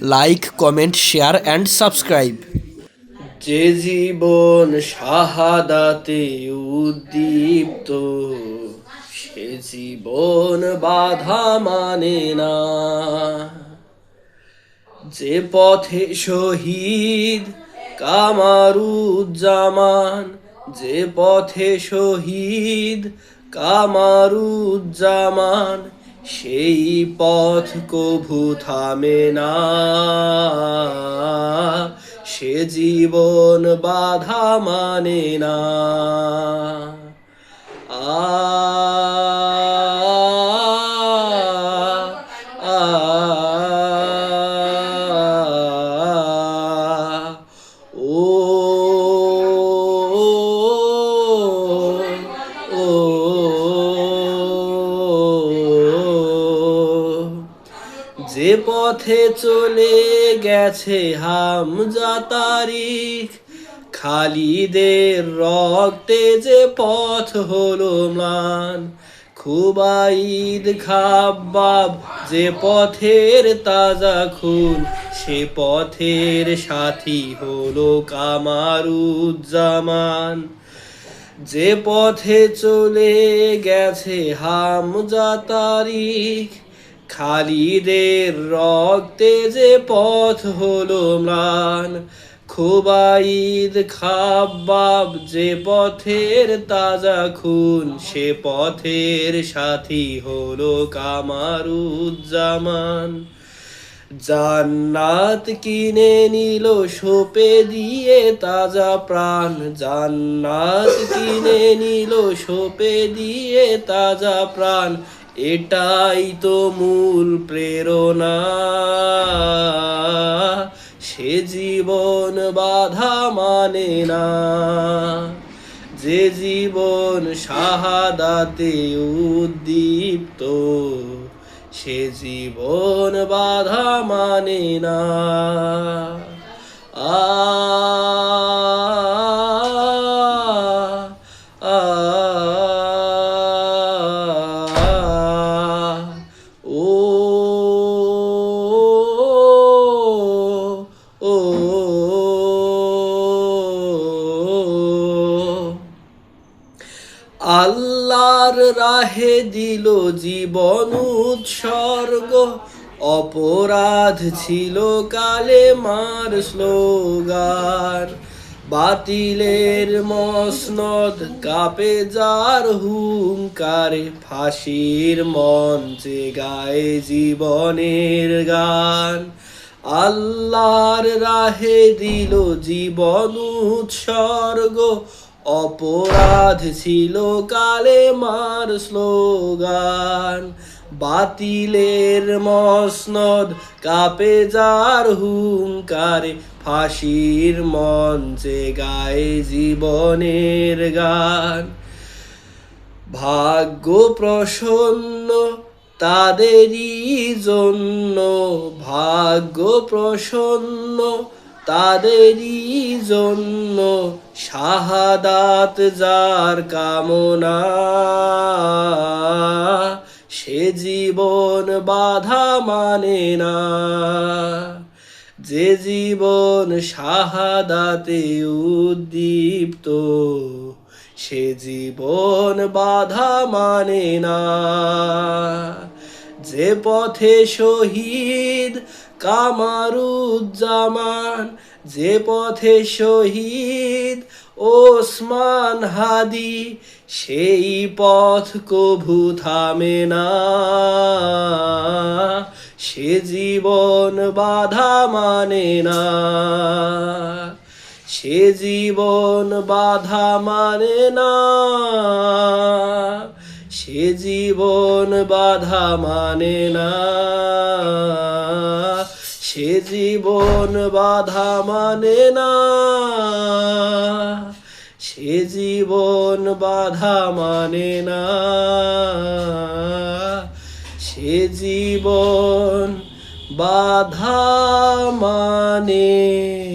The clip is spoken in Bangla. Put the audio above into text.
Like comment share and subscribe যে জীবন শাহাদাতে উদ্দীপ্ত, সে জীবন বাধা মানে না। যে পথে শহীদ কামারুজ্জামান, যে পথে শহীদ কামারুজ্জামান সেই পথ কভু থামে না। সে জীবন বাধা মানে না। যে পথে চলে গেছে হামজা তারিখ, খালিদের রক্তে যে পথ হলো ম্লান খুবাইদ খাব্বাব যে পথের তাজা খুন, সে পথের সাথী হলো কামারুজ্জামান। যে পথে চলে গেছে হামজা তারিখ খালিদের রক্তে যে পথ হলো ম্লান, খুবাইদ খাব্বাব যে পথের তাজা খুন, সে পথের সাথী হলো কামারুজ্জামান। জান্নাত কিনে নিল সোপে দিয়ে তাজা প্রাণ, জান্নাত কিনে নিল সোপে দিয়ে তাজা প্রাণ এটাই তো মূল প্রেরণা। সে জীবন বাধা মানে না। যে জীবন শাহাদাতে উদ্দীপ্ত, সে জীবন বাধা মানে না। আ আল্লাহর রাহে দিল জীবন উৎসর্গ। অপরাধ ছিল কালে মার স্লোগান। বাতিলের মসনদ কাপে যার হুঙ্কারে, ফাঁসির মঞ্চে গায়ে জীবনের গান। আল্লাহর রাহে দিল জীবন উৎসর্গ। অপরাধ ছিল কালে মার স্লোগান। বাতিলের মসনদ কাপে যার হুঙ্কারে, ফাঁসির মঞ্চে গায়ে জীবনের গান। ভাগ্য প্রসন্ন তাদেরই জন্য, ভাগ্য প্রসন্ন তাদেরই জন্য শাহাদাত যার কামনা। সে জীবন বাধা মানে না। যে জীবন শাহাদাতে উদ্দীপ্ত, সে জীবন বাধা মানে না। যে পথে শহীদ কামারুজ্জামান, যে পথে শহীদ ওসমান হাদি, সেই পথ কভু থামে না। সে জীবন বাধা মানে না। সে জীবন বাধা মানে না। সে জীবন বাধা মানে না। সে জীবন বাধা মানে না। সে জীবন বাধা মানে না। সে জীবন বাধা মানে